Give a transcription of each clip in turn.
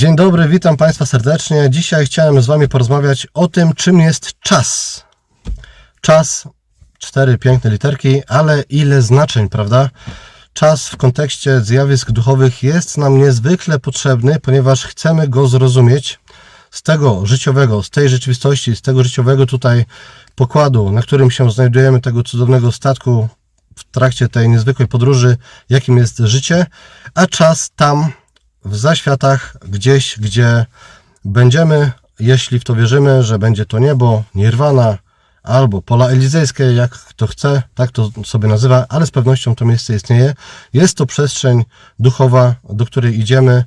Dzień dobry, witam Państwa serdecznie. Dzisiaj chciałem z Wami porozmawiać o tym, czym jest czas. Czas, cztery piękne literki, ale ile znaczeń, prawda? Czas w kontekście zjawisk duchowych jest nam niezwykle potrzebny, ponieważ chcemy go zrozumieć z tego życiowego, z tej rzeczywistości, z tego życiowego tutaj pokładu, na którym się znajdujemy, tego cudownego statku w trakcie tej niezwykłej podróży, jakim jest życie, a czas tam, w zaświatach, gdzieś, gdzie będziemy, jeśli w to wierzymy, że będzie to niebo, nirwana, albo pola elizejskie, jak kto chce, tak to sobie nazywa, ale z pewnością to miejsce istnieje. Jest to przestrzeń duchowa, do której idziemy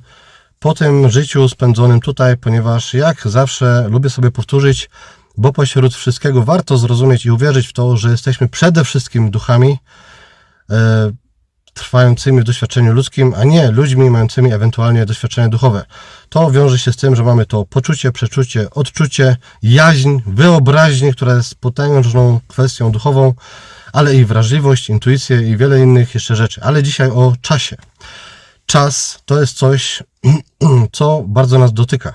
po tym życiu spędzonym tutaj, ponieważ jak zawsze lubię sobie powtórzyć, bo pośród wszystkiego warto zrozumieć i uwierzyć w to, że jesteśmy przede wszystkim duchami e, trwającymi w doświadczeniu ludzkim, a nie ludźmi mającymi ewentualnie doświadczenia duchowe. To wiąże się z tym, że mamy to poczucie, przeczucie, odczucie, jaźń, wyobraźnię, która jest potężną kwestią duchową, ale i wrażliwość, intuicję i wiele innych jeszcze rzeczy. Ale dzisiaj o czasie. Czas to jest coś, co bardzo nas dotyka,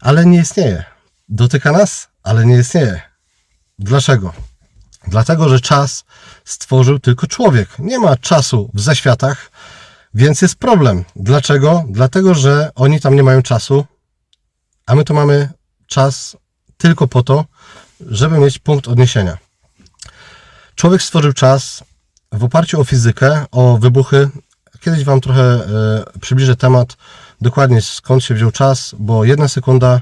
ale nie istnieje. Dotyka nas, ale nie istnieje. Dlaczego? Dlatego, że czas stworzył tylko człowiek. Nie ma czasu w zaświatach, więc jest problem. Dlaczego? Dlatego, że oni tam nie mają czasu, a my tu mamy czas tylko po to, żeby mieć punkt odniesienia. Człowiek stworzył czas w oparciu o fizykę, o wybuchy. Kiedyś Wam trochę e, przybliżę temat, dokładnie skąd się wziął czas, bo jedna sekunda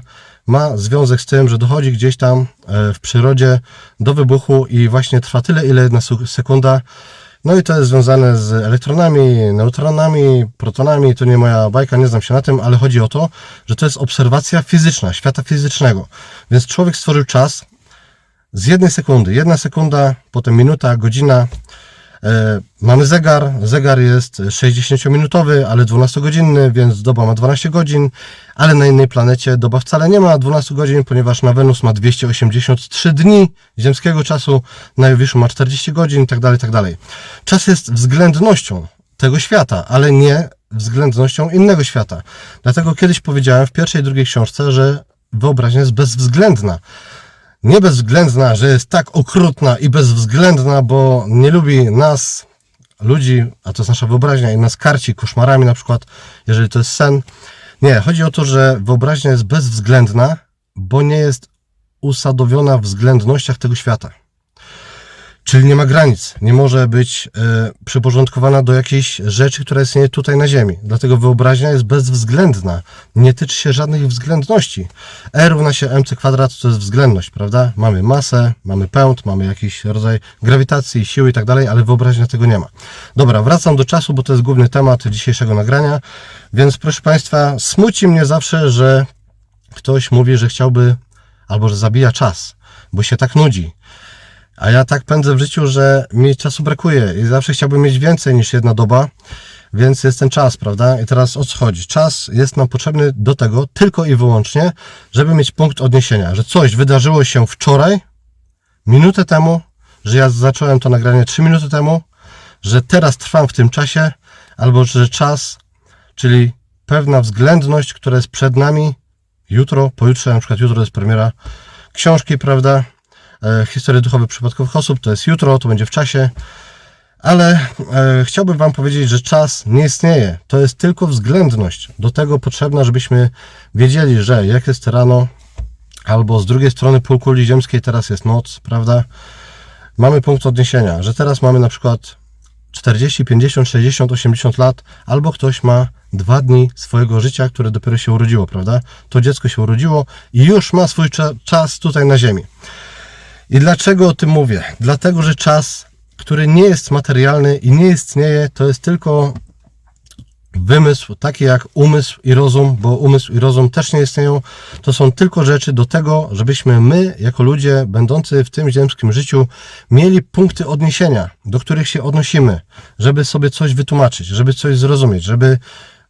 ma związek z tym, że dochodzi gdzieś tam e, w przyrodzie do wybuchu i właśnie trwa tyle, ile jedna sekunda. No i to jest związane z elektronami, neutronami, protonami. To nie moja bajka, nie znam się na tym, ale chodzi o to, że to jest obserwacja fizyczna, świata fizycznego. Więc człowiek stworzył czas z jednej sekundy. Jedna sekunda, potem minuta, godzina, mamy zegar. Zegar jest 60-minutowy, ale 12-godzinny, więc doba ma 12 godzin, ale na innej planecie doba wcale nie ma 12 godzin, ponieważ na Wenus ma 283 dni ziemskiego czasu, na Jowiszu ma 40 godzin itd., tak itd. Tak Czas jest względnością tego świata, ale nie względnością innego świata. Dlatego kiedyś powiedziałem w pierwszej i drugiej książce, że wyobraźnia jest bezwzględna nie bezwzględna, że jest tak okrutna i bezwzględna, bo nie lubi nas, ludzi, a to jest nasza wyobraźnia i nas karci koszmarami na przykład, jeżeli to jest sen. Nie, chodzi o to, że wyobraźnia jest bezwzględna, bo nie jest usadowiona w względnościach tego świata. Czyli nie ma granic, nie może być e, przyporządkowana do jakiejś rzeczy, która istnieje tutaj na Ziemi. Dlatego wyobraźnia jest bezwzględna, nie tyczy się żadnych względności. E równa się mc kwadrat to jest względność, prawda? Mamy masę, mamy pęd, mamy jakiś rodzaj grawitacji, siły i tak dalej, ale wyobraźnia tego nie ma. Dobra, wracam do czasu, bo to jest główny temat dzisiejszego nagrania. Więc proszę Państwa, smuci mnie zawsze, że ktoś mówi, że chciałby albo że zabija czas, bo się tak nudzi a ja tak pędzę w życiu, że mi czasu brakuje i zawsze chciałbym mieć więcej niż jedna doba, więc jest ten czas, prawda? I teraz o co chodzi? Czas jest nam potrzebny do tego tylko i wyłącznie, żeby mieć punkt odniesienia, że coś wydarzyło się wczoraj, minutę temu, że ja zacząłem to nagranie 3 minuty temu, że teraz trwam w tym czasie, albo że czas, czyli pewna względność, która jest przed nami jutro, pojutrze, na przykład jutro jest premiera książki, prawda? E, historię duchowych przypadkowych osób. To jest jutro, to będzie w czasie. Ale e, chciałbym Wam powiedzieć, że czas nie istnieje. To jest tylko względność. Do tego potrzebna, żebyśmy wiedzieli, że jak jest rano, albo z drugiej strony półkuli ziemskiej teraz jest noc, prawda? Mamy punkt odniesienia, że teraz mamy na przykład 40, 50, 60, 80 lat, albo ktoś ma dwa dni swojego życia, które dopiero się urodziło, prawda? To dziecko się urodziło i już ma swój cza czas tutaj na Ziemi. I dlaczego o tym mówię? Dlatego, że czas, który nie jest materialny i nie istnieje, to jest tylko wymysł, taki jak umysł i rozum, bo umysł i rozum też nie istnieją. To są tylko rzeczy do tego, żebyśmy my, jako ludzie będący w tym ziemskim życiu, mieli punkty odniesienia, do których się odnosimy, żeby sobie coś wytłumaczyć, żeby coś zrozumieć, żeby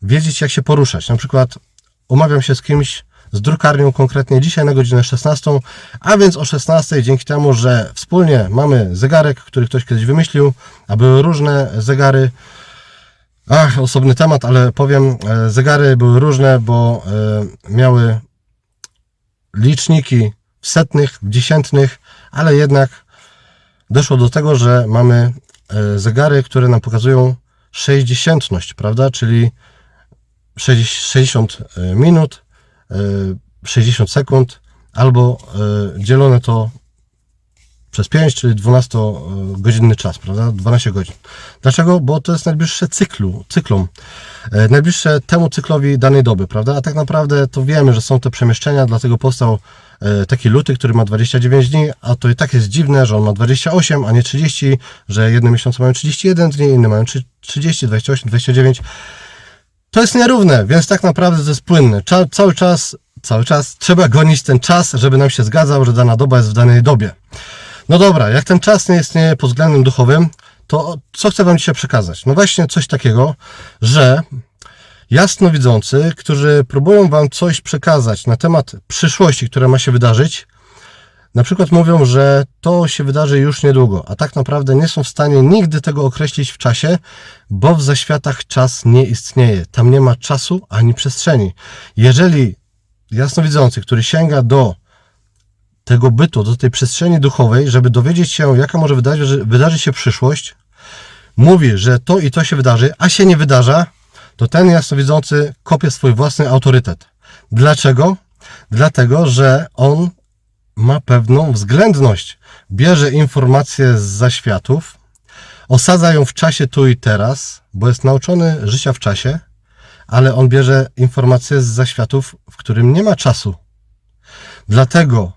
wiedzieć, jak się poruszać. Na przykład umawiam się z kimś, z drukarnią konkretnie dzisiaj na godzinę 16, a więc o 16 dzięki temu, że wspólnie mamy zegarek, który ktoś kiedyś wymyślił, a były różne zegary, Ach, osobny temat, ale powiem, e, zegary były różne, bo e, miały liczniki w setnych, w dziesiętnych, ale jednak doszło do tego, że mamy e, zegary, które nam pokazują sześćdziesiętność, prawda? Czyli 60 minut, 60 sekund, albo e, dzielone to przez 5, czyli 12-godzinny czas, prawda? 12 godzin. Dlaczego? Bo to jest najbliższe cyklu, cyklom. E, Najbliższe temu cyklowi danej doby, prawda? A tak naprawdę to wiemy, że są te przemieszczenia, dlatego powstał e, taki luty, który ma 29 dni, a to i tak jest dziwne, że on ma 28, a nie 30, że jedne miesiące mają 31 dni, inne mają 30, 28, 29. To jest nierówne, więc tak naprawdę to jest płynne. Cza, cały czas, cały czas trzeba gonić ten czas, żeby nam się zgadzał, że dana doba jest w danej dobie. No dobra, jak ten czas nie istnieje pod względem duchowym, to co chcę Wam dzisiaj przekazać? No właśnie coś takiego, że jasnowidzący, którzy próbują Wam coś przekazać na temat przyszłości, która ma się wydarzyć, na przykład mówią, że to się wydarzy już niedługo, a tak naprawdę nie są w stanie nigdy tego określić w czasie, bo w zaświatach czas nie istnieje. Tam nie ma czasu ani przestrzeni. Jeżeli jasnowidzący, który sięga do tego bytu, do tej przestrzeni duchowej, żeby dowiedzieć się, jaka może wydarzy, wydarzy się przyszłość, mówi, że to i to się wydarzy, a się nie wydarza, to ten jasnowidzący kopie swój własny autorytet. Dlaczego? Dlatego, że on ma pewną względność. Bierze informacje z zaświatów, osadza ją w czasie tu i teraz, bo jest nauczony życia w czasie, ale on bierze informacje z zaświatów, w którym nie ma czasu. Dlatego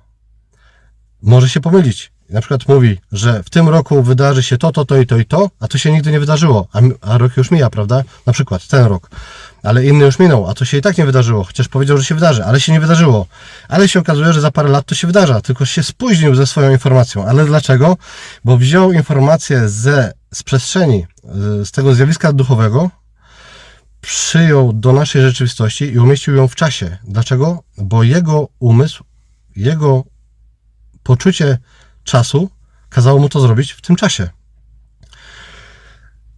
może się pomylić. Na przykład mówi, że w tym roku wydarzy się to, to, to i to i to, a to się nigdy nie wydarzyło, a, a rok już mija, prawda? Na przykład ten rok. Ale inny już minął, a to się i tak nie wydarzyło, chociaż powiedział, że się wydarzy, ale się nie wydarzyło. Ale się okazuje, że za parę lat to się wydarza, tylko się spóźnił ze swoją informacją. Ale dlaczego? Bo wziął informację ze, z przestrzeni, z tego zjawiska duchowego, przyjął do naszej rzeczywistości i umieścił ją w czasie. Dlaczego? Bo jego umysł, jego poczucie czasu kazało mu to zrobić w tym czasie.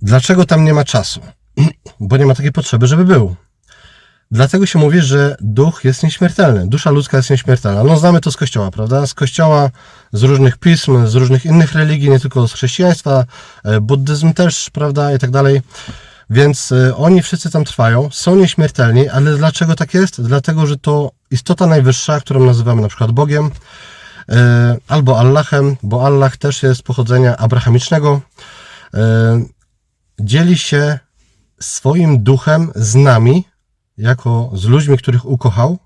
Dlaczego tam nie ma czasu? Bo nie ma takiej potrzeby, żeby był. Dlatego się mówi, że duch jest nieśmiertelny. Dusza ludzka jest nieśmiertelna. No znamy to z kościoła, prawda? Z kościoła, z różnych pism, z różnych innych religii, nie tylko z chrześcijaństwa, e, buddyzm też, prawda, i tak dalej. Więc e, oni wszyscy tam trwają, są nieśmiertelni, ale dlaczego tak jest? Dlatego, że to istota najwyższa, którą nazywamy na przykład Bogiem, albo Allahem, bo Allah też jest pochodzenia abrahamicznego, e, dzieli się swoim duchem z nami, jako z ludźmi, których ukochał,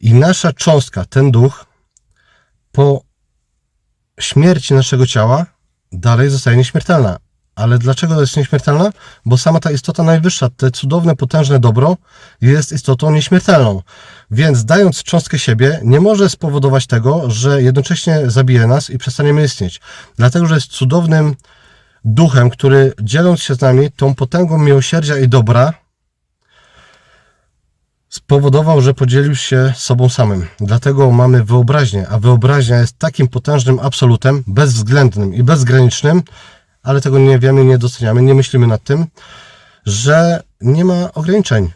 i nasza cząstka, ten duch, po śmierci naszego ciała dalej zostaje nieśmiertelna. Ale dlaczego jest nieśmiertelna? Bo sama ta istota najwyższa, te cudowne, potężne dobro jest istotą nieśmiertelną. Więc dając cząstkę siebie, nie może spowodować tego, że jednocześnie zabije nas i przestaniemy istnieć. Dlatego, że jest cudownym duchem, który dzieląc się z nami tą potęgą miłosierdzia i dobra, spowodował, że podzielił się sobą samym. Dlatego mamy wyobraźnię, a wyobraźnia jest takim potężnym absolutem, bezwzględnym i bezgranicznym, ale tego nie wiemy, nie doceniamy, nie myślimy nad tym, że nie ma ograniczeń.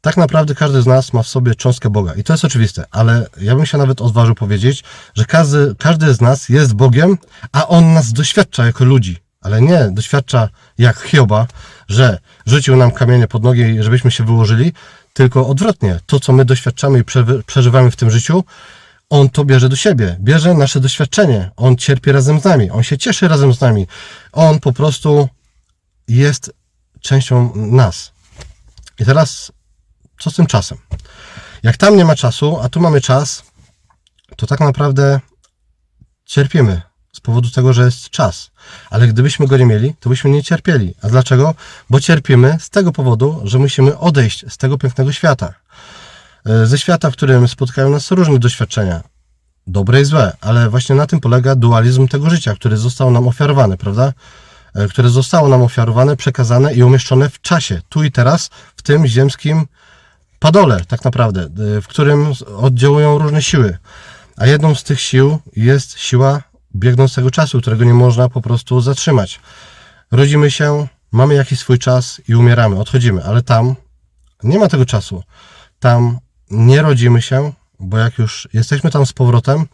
Tak naprawdę każdy z nas ma w sobie cząstkę Boga i to jest oczywiste, ale ja bym się nawet odważył powiedzieć, że każdy, każdy z nas jest Bogiem, a On nas doświadcza jako ludzi, ale nie doświadcza jak Hioba, że rzucił nam kamienie pod nogi, żebyśmy się wyłożyli, tylko odwrotnie. To, co my doświadczamy i przeżywamy w tym życiu, on to bierze do siebie, bierze nasze doświadczenie. On cierpi razem z nami, on się cieszy razem z nami. On po prostu jest częścią nas. I teraz, co z tym czasem? Jak tam nie ma czasu, a tu mamy czas, to tak naprawdę cierpimy z powodu tego, że jest czas. Ale gdybyśmy go nie mieli, to byśmy nie cierpieli. A dlaczego? Bo cierpimy z tego powodu, że musimy odejść z tego pięknego świata. E, Ze świata, w którym spotkają nas różne doświadczenia. Dobre i złe, ale właśnie na tym polega dualizm tego życia, który został nam ofiarowany, prawda? E, Które zostało nam ofiarowane, przekazane i umieszczone w czasie, tu i teraz, w tym ziemskim padole, tak naprawdę, e, w którym oddziałują różne siły. A jedną z tych sił jest siła biegnącego czasu, którego nie można po prostu zatrzymać. Rodzimy się, mamy jakiś swój czas i umieramy, odchodzimy, ale tam nie ma tego czasu. Tam nie rodzimy się, bo jak już jesteśmy tam z powrotem,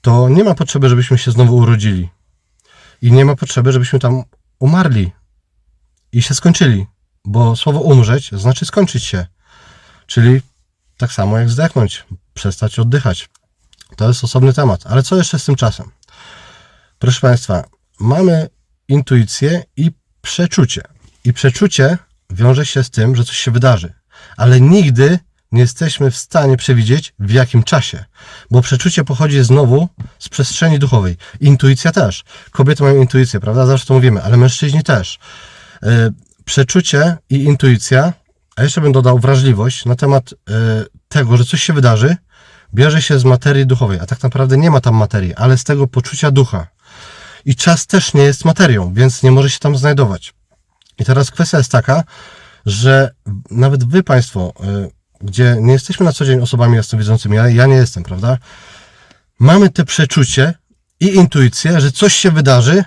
to nie ma potrzeby, żebyśmy się znowu urodzili. I nie ma potrzeby, żebyśmy tam umarli i się skończyli, bo słowo umrzeć znaczy skończyć się. Czyli tak samo jak zdechnąć, przestać oddychać. To jest osobny temat. Ale co jeszcze z tym czasem? Proszę Państwa, mamy intuicję i przeczucie. I przeczucie wiąże się z tym, że coś się wydarzy. Ale nigdy nie jesteśmy w stanie przewidzieć w jakim czasie. Bo przeczucie pochodzi znowu z przestrzeni duchowej. Intuicja też. Kobiety mają intuicję, prawda? Zawsze to mówimy, ale mężczyźni też. Yy, Przeczucie i intuicja, a jeszcze bym dodał wrażliwość na temat yy, tego, że coś się wydarzy, bierze się z materii duchowej, a tak naprawdę nie ma tam materii, ale z tego poczucia ducha. I czas też nie jest materią, więc nie może się tam znajdować. I teraz kwestia jest taka, że nawet wy, Państwo, y, gdzie nie jesteśmy na co dzień osobami jasnowidzącymi, ja, ja nie jestem, prawda? Mamy te przeczucie i intuicję, że coś się wydarzy,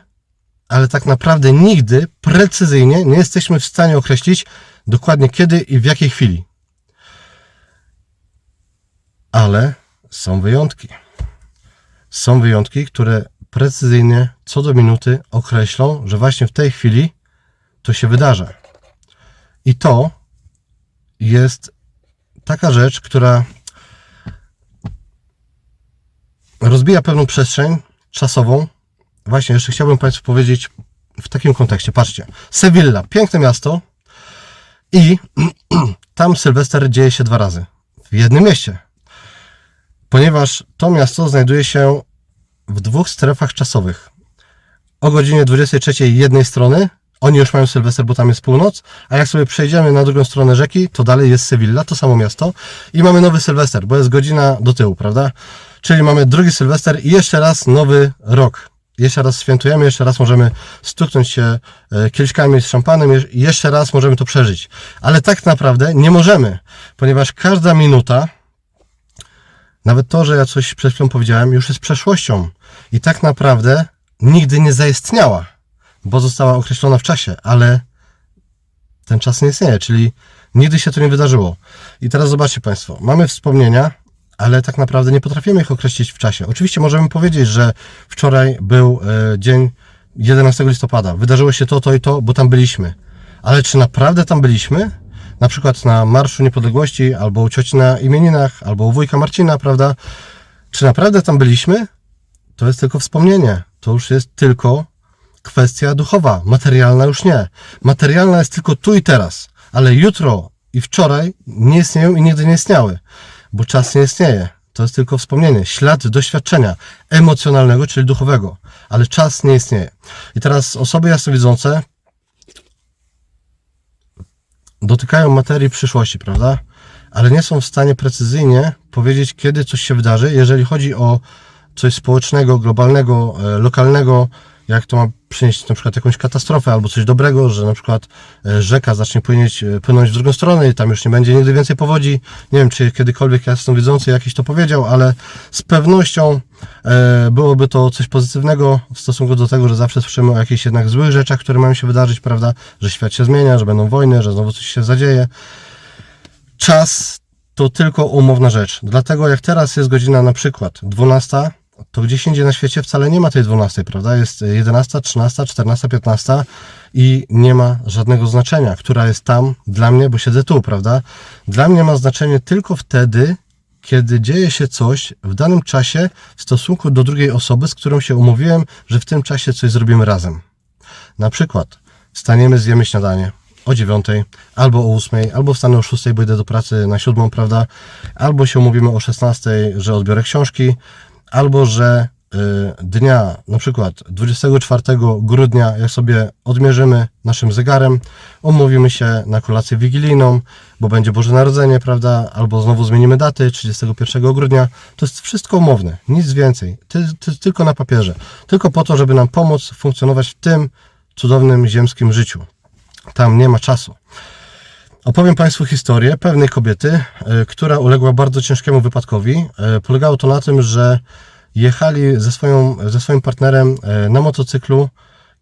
ale tak naprawdę nigdy precyzyjnie nie jesteśmy w stanie określić dokładnie kiedy i w jakiej chwili. Ale są wyjątki. Są wyjątki, które precyzyjnie co do minuty określą, że właśnie w tej chwili to się wydarza. I to jest taka rzecz, która rozbija pewną przestrzeń czasową. Właśnie, jeszcze chciałbym Państwu powiedzieć w takim kontekście. Patrzcie, Sevilla, piękne miasto i tam Sylwester dzieje się dwa razy. W jednym mieście. Ponieważ to miasto znajduje się w dwóch strefach czasowych. O godzinie 23 jednej strony oni już mają Sylwester, bo tam jest północ, a jak sobie przejdziemy na drugą stronę rzeki, to dalej jest Sevilla, to samo miasto i mamy nowy Sylwester, bo jest godzina do tyłu, prawda? Czyli mamy drugi Sylwester i jeszcze raz nowy rok. Jeszcze raz świętujemy, jeszcze raz możemy stuknąć się e, kieliszkami z szampanem jeszcze raz możemy to przeżyć. Ale tak naprawdę nie możemy, ponieważ każda minuta, nawet to, że ja coś przed chwilą powiedziałem, już jest przeszłością i tak naprawdę nigdy nie zaistniała bo została określona w czasie, ale ten czas nie istnieje, czyli nigdy się to nie wydarzyło. I teraz zobaczcie Państwo, mamy wspomnienia, ale tak naprawdę nie potrafimy ich określić w czasie. Oczywiście możemy powiedzieć, że wczoraj był e, dzień 11 listopada, wydarzyło się to, to i to, bo tam byliśmy. Ale czy naprawdę tam byliśmy? Na przykład na Marszu Niepodległości, albo u cioci na imieninach, albo u wujka Marcina, prawda? Czy naprawdę tam byliśmy? To jest tylko wspomnienie. To już jest tylko kwestia duchowa, materialna już nie. Materialna jest tylko tu i teraz, ale jutro i wczoraj nie istnieją i nigdy nie istniały, bo czas nie istnieje. To jest tylko wspomnienie, ślad doświadczenia emocjonalnego, czyli duchowego, ale czas nie istnieje. I teraz osoby jasnowidzące dotykają materii przyszłości, prawda? Ale nie są w stanie precyzyjnie powiedzieć, kiedy coś się wydarzy, jeżeli chodzi o coś społecznego, globalnego, e, lokalnego, jak to ma przynieść na przykład jakąś katastrofę albo coś dobrego, że na przykład e, rzeka zacznie płynąć, e, płynąć w drugą stronę i tam już nie będzie nigdy więcej powodzi. Nie wiem, czy kiedykolwiek jasnowidzący jakiś to powiedział, ale z pewnością e, byłoby to coś pozytywnego w stosunku do tego, że zawsze słyszymy o jakichś jednak złych rzeczach, które mają się wydarzyć, prawda? Że świat się zmienia, że będą wojny, że znowu coś się zadzieje. Czas to tylko umowna rzecz. Dlatego jak teraz jest godzina na przykład 12, to gdzieś indziej na świecie wcale nie ma tej 12, prawda? Jest 11, 13, 14, 15 i nie ma żadnego znaczenia, która jest tam dla mnie, bo siedzę tu, prawda? Dla mnie ma znaczenie tylko wtedy, kiedy dzieje się coś w danym czasie w stosunku do drugiej osoby, z którą się umówiłem, że w tym czasie coś zrobimy razem. Na przykład wstaniemy, zjemy śniadanie o 9, albo o 8, albo wstanę o 6, bo idę do pracy na 7, prawda? Albo się umówimy o 16, że odbiorę książki, albo że y, dnia, na przykład 24 grudnia, jak sobie odmierzymy naszym zegarem, umówimy się na kolację wigilijną, bo będzie Boże Narodzenie, prawda? Albo znowu zmienimy daty 31 grudnia. To jest wszystko umowne, nic więcej. To jest tylko na papierze. Tylko po to, żeby nam pomóc funkcjonować w tym cudownym ziemskim życiu. Tam nie ma czasu. Opowiem Państwu historię pewnej kobiety, y, która uległa bardzo ciężkiemu wypadkowi. Y, polegało to na tym, że jechali ze, swoją, ze swoim partnerem y, na motocyklu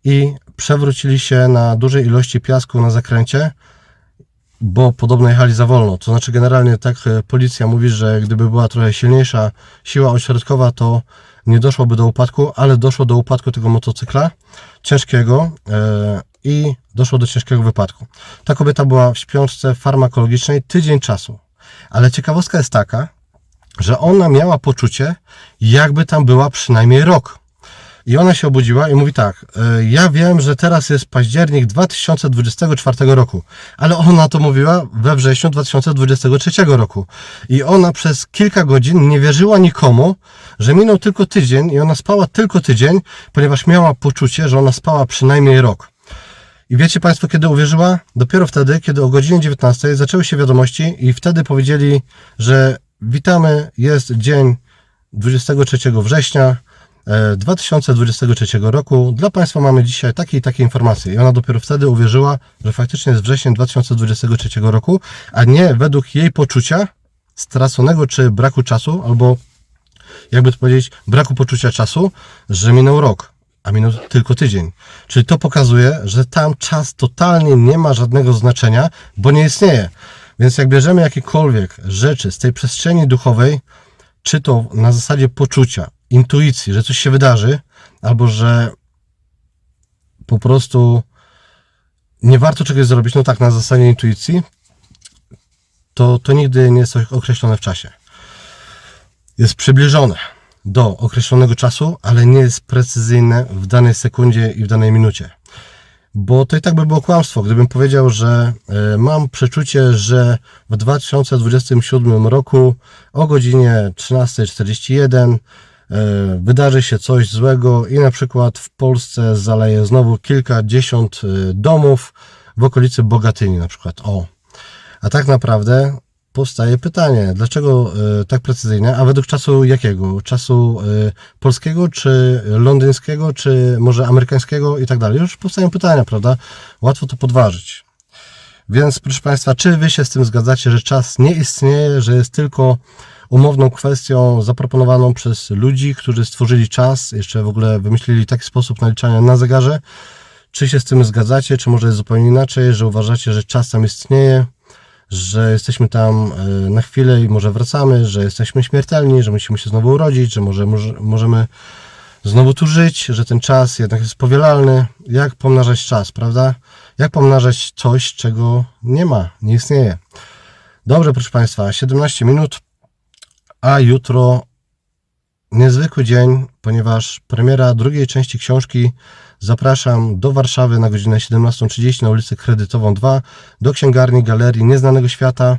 i przewrócili się na dużej ilości piasku na zakręcie, bo podobno jechali za wolno. To znaczy, generalnie tak e, policja mówi, że gdyby była trochę silniejsza siła ośrodkowa, to nie doszłoby do upadku, ale doszło do upadku tego motocykla ciężkiego e, i doszło do ciężkiego wypadku. Ta kobieta była w śpiączce farmakologicznej tydzień czasu. Ale ciekawostka jest taka, że ona miała poczucie, jakby tam była przynajmniej rok. I ona się obudziła i mówi tak, e, ja wiem, że teraz jest październik 2024 roku, ale ona to mówiła we wrześniu 2023 roku. I ona przez kilka godzin nie wierzyła nikomu, że minął tylko tydzień i ona spała tylko tydzień, ponieważ miała poczucie, że ona spała przynajmniej rok. I wiecie Państwo, kiedy uwierzyła? Dopiero wtedy, kiedy o godzinie 19 zaczęły się wiadomości i wtedy powiedzieli, że witamy, jest dzień 23 września e, 2023 roku. Dla Państwa mamy dzisiaj takie i takie informacje. I ona dopiero wtedy uwierzyła, że faktycznie jest wrzesień 2023 roku, a nie według jej poczucia straconego czy braku czasu, albo jakby to powiedzieć, braku poczucia czasu, że minął rok, a minął tylko tydzień. Czyli to pokazuje, że tam czas totalnie nie ma żadnego znaczenia, bo nie istnieje. Więc jak bierzemy jakiekolwiek rzeczy z tej przestrzeni duchowej, czy to na zasadzie poczucia, intuicji, że coś się wydarzy, albo że po prostu nie warto czegoś zrobić, no tak, na zasadzie intuicji, to, to nigdy nie jest określone w czasie. Jest przybliżone do określonego czasu, ale nie jest precyzyjne w danej sekundzie i w danej minucie. Bo to i tak by było kłamstwo, gdybym powiedział, że e, mam przeczucie, że w 2027 roku o godzinie 13.41 e, wydarzy się coś złego i na przykład w Polsce zaleje znowu kilkadziesiąt e, domów w okolicy Bogatyni na przykład. O. A tak naprawdę powstaje pytanie, dlaczego e, tak precyzyjnie, a według czasu jakiego? Czasu e, polskiego, czy londyńskiego, czy może amerykańskiego i tak dalej. Już powstają pytania, prawda? Łatwo to podważyć. Więc proszę Państwa, czy Wy się z tym zgadzacie, że czas nie istnieje, że jest tylko umowną kwestią zaproponowaną przez ludzi, którzy stworzyli czas, jeszcze w ogóle wymyślili taki sposób naliczania na zegarze? Czy się z tym zgadzacie, czy może jest zupełnie inaczej, że uważacie, że czas tam istnieje? Że jesteśmy tam e, na chwilę i może wracamy, że jesteśmy śmiertelni, że musimy się znowu urodzić, że może, może, możemy znowu tu żyć, że ten czas jednak jest powielalny. Jak pomnażać czas, prawda? Jak pomnażać coś, czego nie ma, nie istnieje. Dobrze, proszę Państwa, 17 minut, a jutro niezwykły dzień, ponieważ premiera drugiej części książki zapraszam do Warszawy na godzinę 17.30 na ulicy Kredytową 2 do księgarni Galerii Nieznanego Świata.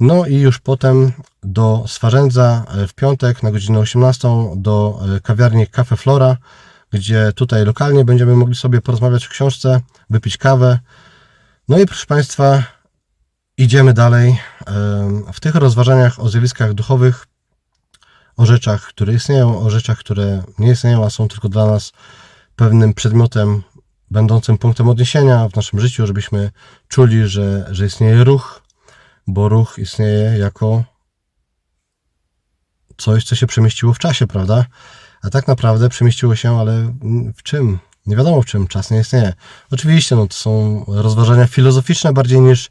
No i już potem do Swarzędza e, w piątek na godzinę 18 do e, kawiarni Cafe Flora, gdzie tutaj lokalnie będziemy mogli sobie porozmawiać o książce, wypić kawę. No i proszę Państwa, idziemy dalej. W tych rozważaniach o zjawiskach duchowych o rzeczach, które istnieją, o rzeczach, które nie istnieją, a są tylko dla nas pewnym przedmiotem będącym punktem odniesienia w naszym życiu, żebyśmy czuli, że, że istnieje ruch, bo ruch istnieje jako coś, co się przemieściło w czasie, prawda? A tak naprawdę przemieściło się, ale w czym? Nie wiadomo w czym, czas nie istnieje. Oczywiście, no to są rozważania filozoficzne bardziej niż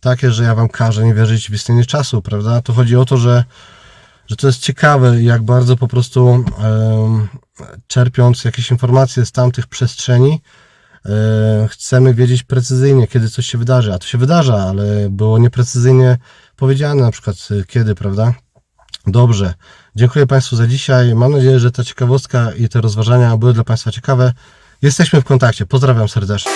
takie, że ja wam każę nie wierzyć w istnienie czasu, prawda? To chodzi o to, że że to jest ciekawe, jak bardzo po prostu um, czerpiąc jakieś informacje z tamtych przestrzeni, um, chcemy wiedzieć precyzyjnie, kiedy coś się wydarzy. A to się wydarza, ale było nieprecyzyjnie powiedziane, na przykład kiedy, prawda? Dobrze. Dziękuję Państwu za dzisiaj. Mam nadzieję, że ta ciekawostka i te rozważania były dla Państwa ciekawe. Jesteśmy w kontakcie. Pozdrawiam serdecznie.